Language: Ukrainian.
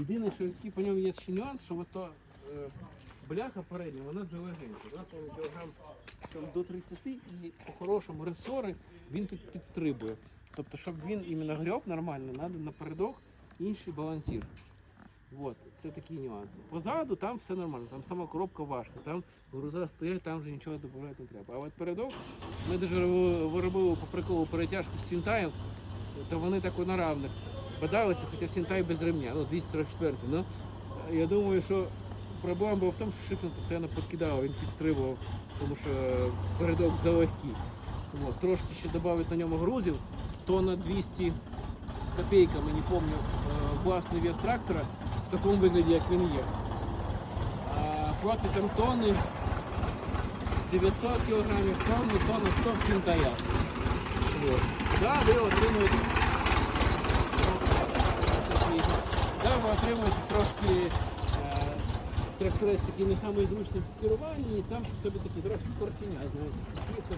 Єдине, що який по ньому є ще нюанс, що ото, е, бляха передня, вона залегенька. Вона там кілограм там, до 30 і по-хорошому ресори він під, підстрибує. Тобто, щоб він іменно греб нормально, треба напередок інший балансір. Вот, це такі нюанси. Позаду там все нормально, там сама коробка важка, там груза стоять, там вже нічого додавати не треба. А от передок, ми навіть робили по приколу перетяжку з Сінтаєм, то вони так на равних бодалися, хоча Сінтай без ремня, ну 244 ну я думаю, що проблема була в тому, що Шифлін постійно підкидав, він підстрибував, тому що передок залегкий. От, трошки ще додати на ньому грузів, тонна 200 з копійками, не пам'ятаю, е, власний вес трактора в такому вигляді, як він є. А проти там тонни 900 кг, тонни, тонна 100 в Сінтая. Вот. Да, ви отримуєте Да, ви отримуєте трошки е, тракторець не самий зручний в керуванні і сам по собі такий трошки кортеня, знаєте.